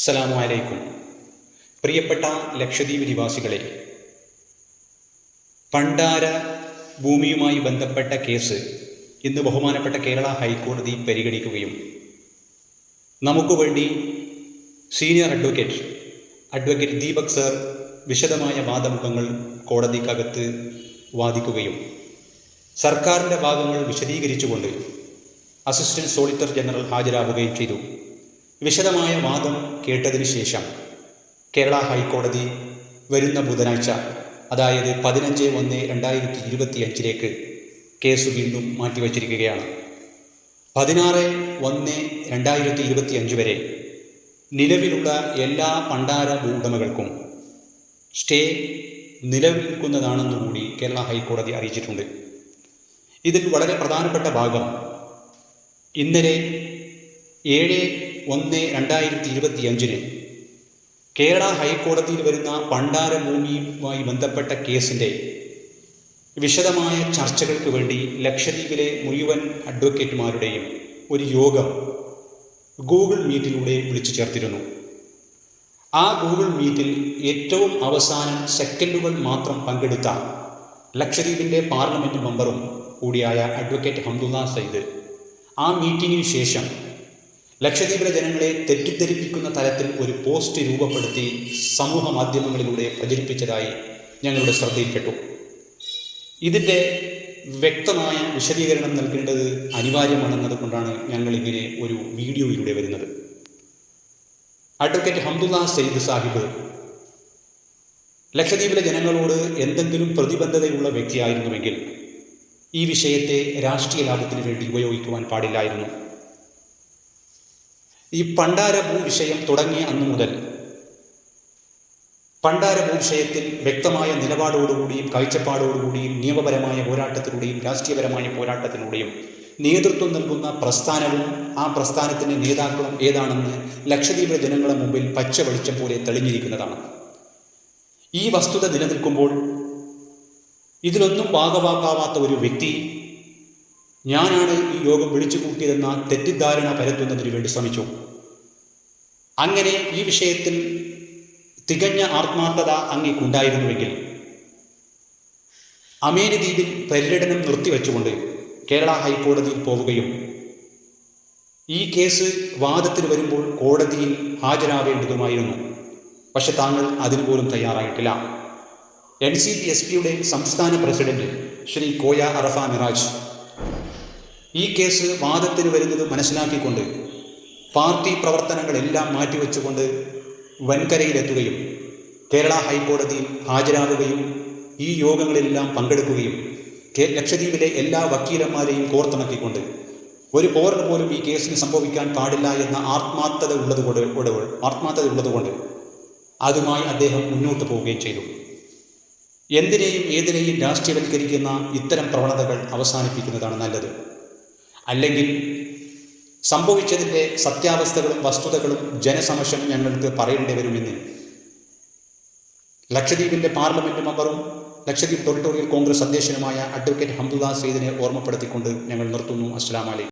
അസ്സലാമു അലൈക്കും പ്രിയപ്പെട്ട ലക്ഷദ്വീപ് നിവാസികളെ പണ്ടാര ഭൂമിയുമായി ബന്ധപ്പെട്ട കേസ് ഇന്ന് ബഹുമാനപ്പെട്ട കേരള ഹൈക്കോടതി പരിഗണിക്കുകയും നമുക്ക് വേണ്ടി senior advocate advocate Deepak sir വിശദമായ വാദമുഖങ്ങൾ കോടതിക്കകത്ത് വാദിക്കുകയും സർക്കാരിന്റെ ഭാഗങ്ങൾ വിശദീകരിച്ചുകൊണ്ട് അസിസ്റ്റന്റ് സോളിറ്റർ ജനറൽ ഹാജരാകുകയും ചെയ്തു. വിശദമായ വാദം കേട്ടതിന് ശേഷം കേരള ഹൈക്കോടതി വരുന്ന ബുധനാഴ്ച അതായത് പതിനഞ്ച് ഒന്ന് രണ്ടായിരത്തി ഇരുപത്തി അഞ്ചിലേക്ക് കേസ് വീണ്ടും മാറ്റിവച്ചിരിക്കുകയാണ്. പതിനാറ് ഒന്ന് രണ്ടായിരത്തി ഇരുപത്തി അഞ്ച് വരെ നിലവിലുള്ള എല്ലാ പണ്ടാര ഭൂവുടമകൾക്കും സ്റ്റേ നിലനിൽക്കുന്നതാണെന്നുകൂടി കേരള ഹൈക്കോടതി അറിയിച്ചിട്ടുണ്ട്. ഇതിൽ വളരെ പ്രധാനപ്പെട്ട ഭാഗം ഇന്നലെ ഏഴ് ഒന്ന് രണ്ടായിരത്തി ഇരുപത്തി അഞ്ചിന് കേരള ഹൈക്കോടതിയിൽ വരുന്ന പണ്ടാരഭൂമിയുമായി ബന്ധപ്പെട്ട കേസിന്റെ വിശദമായ ചർച്ചകൾക്ക് വേണ്ടി ലക്ഷദ്വീപിലെ മുഴുവൻ അഡ്വക്കേറ്റുമാരുടെയും ഒരു യോഗം ഗൂഗിൾ മീറ്റിലൂടെ വിളിച്ചു ചേർത്തിരുന്നു. ആ ഗൂഗിൾ മീറ്റിൽ ഏറ്റവും അവസാനം സെക്കൻഡുകൾ മാത്രം പങ്കെടുത്ത ലക്ഷദ്വീപിന്റെ പാർലമെന്റ് മെമ്പറും കൂടിയായ അഡ്വക്കേറ്റ് ഹംദുല്ല സയ്ദ് ആ മീറ്റിങ്ങിന് ശേഷം ലക്ഷദ്വീപിലെ ജനങ്ങളെ തെറ്റിദ്ധരിപ്പിക്കുന്ന തരത്തിൽ ഒരു പോസ്റ്റ് രൂപപ്പെടുത്തി സമൂഹ മാധ്യമങ്ങളിലൂടെ പ്രചരിപ്പിച്ചതായി ഞങ്ങളുടെ ശ്രദ്ധയിൽപ്പെട്ടു. ഇതിന്റെ വ്യക്തമായ വിശദീകരണം നൽകേണ്ടത് അനിവാര്യമാണെന്നതുകൊണ്ടാണ് ഞങ്ങളിങ്ങനെ ഒരു വീഡിയോയിലൂടെ വരുന്നത്. അഡ്വക്കേറ്റ് ഹംദുല്ല സെയ്ദ് സാഹിബ് ലക്ഷദ്വീപിലെ ജനങ്ങളോട് എന്തെങ്കിലും പ്രതിബദ്ധതയുള്ള വ്യക്തിയായിരുന്നുവെങ്കിൽ ഈ വിഷയത്തെ രാഷ്ട്രീയ ലാഭത്തിന് വേണ്ടി ഉപയോഗിക്കുവാൻ പാടില്ലായിരുന്നു. ഈ പണ്ടാര വിഷയം തുടങ്ങിയ അന്നു മുതൽ പണ്ടാര വിഷയത്തിൽ വ്യക്തമായ നിലപാടോടുകൂടിയും കാഴ്ചപ്പാടോടുകൂടിയും നിയമപരമായ പോരാട്ടത്തിലൂടെയും രാഷ്ട്രീയപരമായ പോരാട്ടത്തിലൂടെയും നേതൃത്വം നൽകുന്ന പ്രസ്ഥാനവും ആ പ്രസ്ഥാനത്തിന്റെ നേതാക്കളും ഏതാണെന്ന് ലക്ഷദ്വീപ് ജനങ്ങളുടെ മുമ്പിൽ പച്ച വെളിച്ചം പോലെ തെളിഞ്ഞിരിക്കുന്നതാണ്. ഈ വസ്തുത നിലനിൽക്കുമ്പോൾ ഇതിലൊന്നും ഭാഗവാക്കാവാത്ത ഒരു വ്യക്തി ഞാനാണ് ഈ യോഗം വിളിച്ചു കൂട്ടിയതെന്ന തെറ്റിദ്ധാരണ പരത്തുന്നതിന് വേണ്ടി ശ്രമിച്ചു. അങ്ങനെ ഈ വിഷയത്തിൽ തികഞ്ഞ ആത്മാർത്ഥത അങ്ങേക്കുണ്ടായിരുന്നുവെങ്കിൽ അമേരി ദ്വീപിൽ പര്യടനം നിർത്തിവെച്ചുകൊണ്ട് കേരള ഹൈക്കോടതിയിൽ പോവുകയും ഈ കേസ് വാദത്തിന് വരുമ്പോൾ കോടതിയിൽ ഹാജരാവേണ്ടതുമായിരുന്നു. പക്ഷെ താങ്കൾ അതിന് പോലും തയ്യാറായിട്ടില്ല. എൻ സി പി എസ് പിയുടെ സംസ്ഥാന പ്രസിഡന്റ് ശ്രീ കോയ അറഫ മിറാജ് ഈ കേസ് വാദത്തിന് വരുന്നത് മനസ്സിലാക്കിക്കൊണ്ട് പാർട്ടി പ്രവർത്തനങ്ങളെല്ലാം മാറ്റിവെച്ചുകൊണ്ട് വൻകരയിലെത്തുകയും കേരള ഹൈക്കോടതിയിൽ ഹാജരാകുകയും ഈ യോഗങ്ങളിലെല്ലാം പങ്കെടുക്കുകയും ലക്ഷദ്വീപിലെ എല്ലാ വക്കീലന്മാരെയും കോർത്തിണക്കിക്കൊണ്ട് ഒരു പോറിന് പോലും ഈ കേസിന് സംഭവിക്കാൻ പാടില്ല എന്ന ആത്മാർത്ഥത ഉള്ളതുകൊണ്ട് ആത്മാർത്ഥത ഉള്ളതുകൊണ്ട് അതുമായി അദ്ദേഹം മുന്നോട്ട് പോവുകയും ചെയ്തു. എന്തിനേയും ഏതിനേയും രാഷ്ട്രീയവൽക്കരിക്കുന്ന ഇത്തരം പ്രവണതകൾ അവസാനിപ്പിക്കുന്നതാണ് നല്ലത്. അല്ലെങ്കിൽ സംഭവിച്ചതിന്റെ സത്യാവസ്ഥകളും വസ്തുതകളും ജനസമക്ഷം ഞങ്ങൾക്ക് പറയേണ്ടി വരുമെന്ന്. ലക്ഷദ്വീപിന്റെ പാർലമെന്റ് മെമ്പറും ലക്ഷദ്വീപ് ടെറിട്ടോറിയൽ കോൺഗ്രസ് അധ്യക്ഷനുമായ അഡ്വക്കേറ്റ് ഹംദുദാസ് സെയ്ദിനെ ഓർമ്മപ്പെടുത്തിക്കൊണ്ട് ഞങ്ങൾ നിർത്തുന്നു. അസ്സലാമലൈക്കും